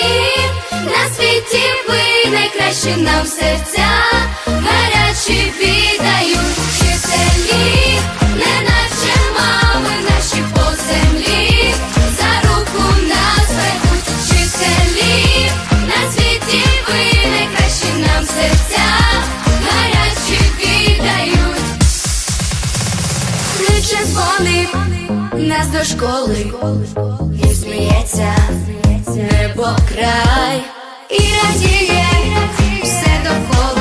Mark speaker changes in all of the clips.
Speaker 1: вчителі, на світі ви найкращі нам серця, гарячі віддають вчителі, не наче мами наші по землі, за руку нас ведуть вчителі, на світі ви найкращі нам серця, гарячі віддають. Кличе дзвоник нас до школи, і сміється небо край, і радіє все довкола,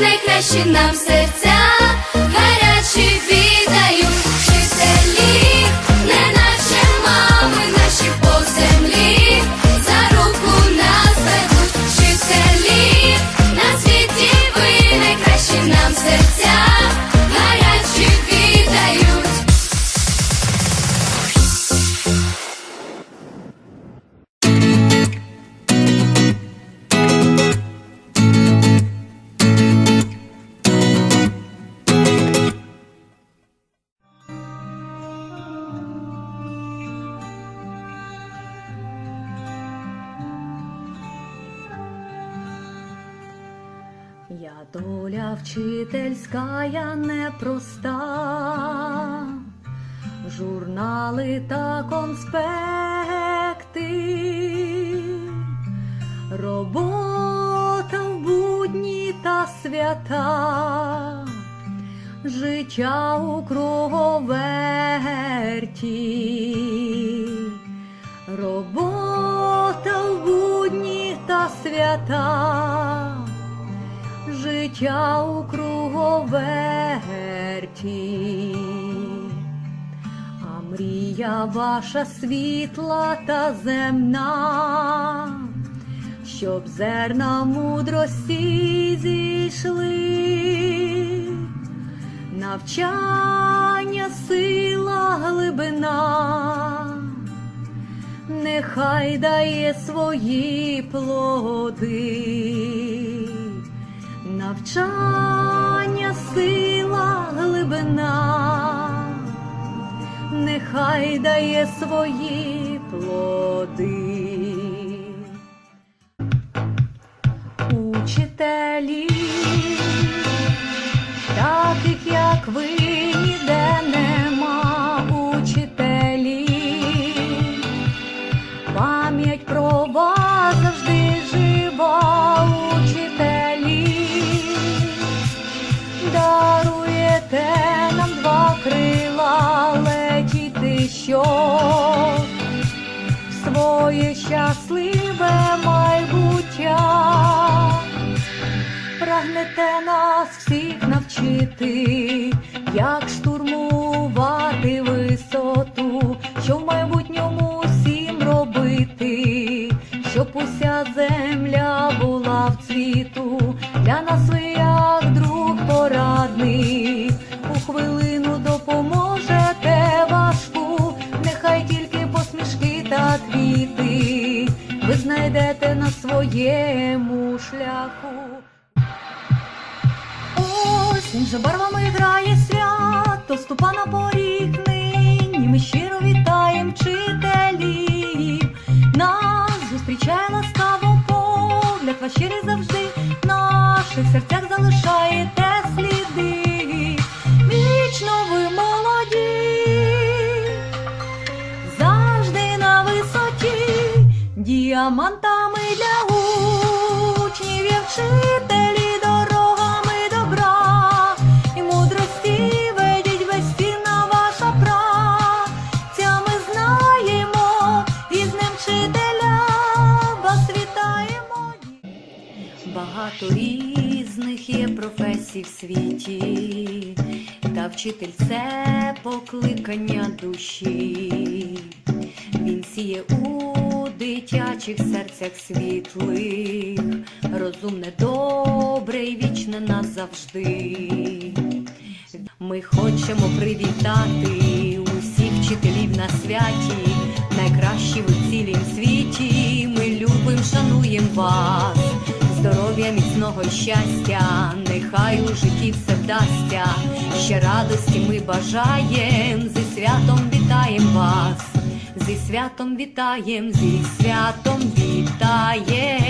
Speaker 1: ви найкращі нам серця,
Speaker 2: Я доля вчительськая непроста, журнали та конспекти, робота в будні та свята, життя у круговерті, робота в будні та свята життя у круговерті, а мрія ваша світла та земна, щоб зерна мудрості зійшли, навчання, сила, глибина. Нехай дає свої плоди, навчання, сила, глибина, нехай дає свої плоди. Учителі, таких як ви ніде нема учителі. Пам'ять про вас завжди в своє щасливе майбуття. Прагнете нас всіх навчити, як штурмувати своєму шляху. Осінь же барвами грає свято, ступа на поріг нині. Ми щиро вітаєм вчителів. Нас зустрічає ласкаво погляд, ваш завжди в наших серцях залишаєте. Діамантами для учнів є вчителі дорогами добра, і мудрості ведіть весь безцінна ваша праця. Ми знаємо, і з ним вчителя вас вітаємо. Багато різних є професій в світі, та вчитель це покликання душі. Він сіє у дитячих серцях світлих, розумне, добре і вічне назавжди. Ми хочемо привітати усіх вчителів на святі, найкращі в цілім світі. Ми любим, шануємо вас, здоров'я, міцного щастя, нехай у житті все вдасться. Ще радості ми бажаєм, зі святом вітаєм вас, зі святом вітаєм, зі святом вітаєм.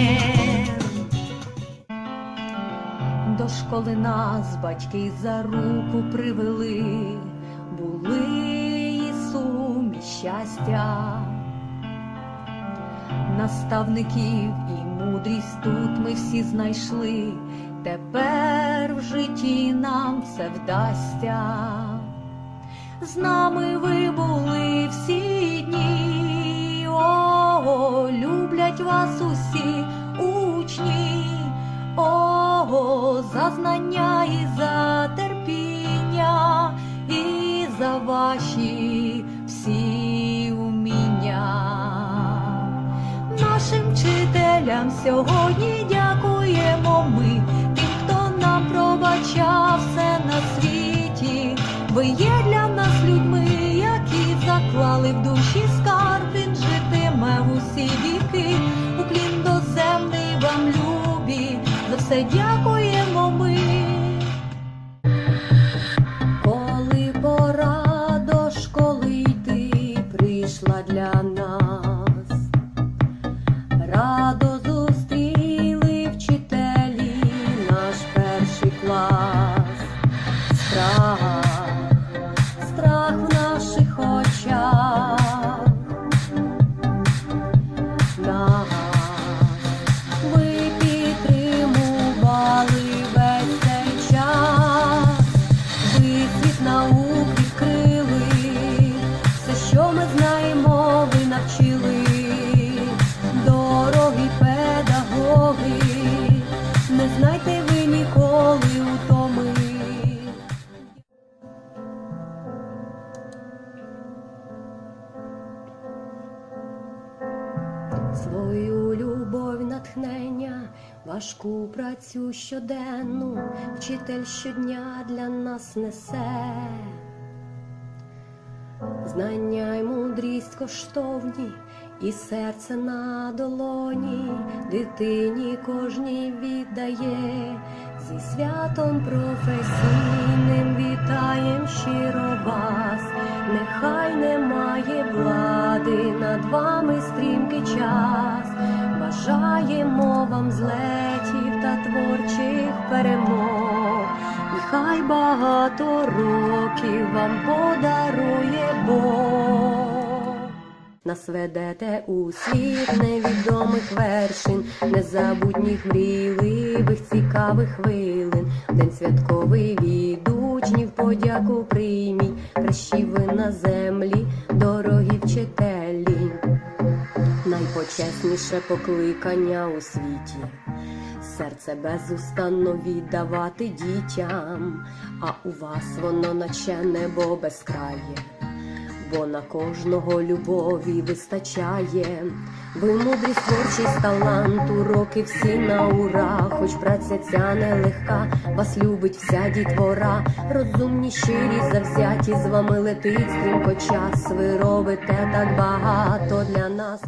Speaker 2: До школи нас батьки за руку привели, були і сум, і щастя, наставників і мудрість тут ми всі знайшли, тепер в житті нам все вдасться. З нами ви були всі дні, о, люблять вас усі учні, о, за знання і за терпіння, і за ваші всі уміння. Нашим вчителям сьогодні дякуємо ми, тим, хто нам пробачав все на світі. Ви є заклали в душі скарб, він житиме в усі віки. Уклін доземний вам любі, за все дякуємо Свою любов, натхнення, важку працю щоденну, вчитель щодня для нас несе. Знання й мудрість коштовні, і серце на долоні, дитині кожній віддає, зі святом професійним вітаєм щиро вас, нехай немає влади над вами стрімкий час, бажаємо вам злетів та творчих перемог. І хай багато років вам подарує Бог. Нас ведете у світ невідомих вершин, незабутніх мрійливих, цікавих хвилин. День святковий від учнів подяку прийміть, кращі ви на землі, дорогі вчителі найпочесніше покликання у світі. Серце безустанно віддавати дітям, а у вас воно наче небо безкрає, бо на кожного любові вистачає. Ви мудрість, творчість, талант, уроки всі на ура, хоч праця ця нелегка, вас любить вся дітвора, розумні, щирі, завзяті, з вами летить стрімко час. Ви робите так багато для нас.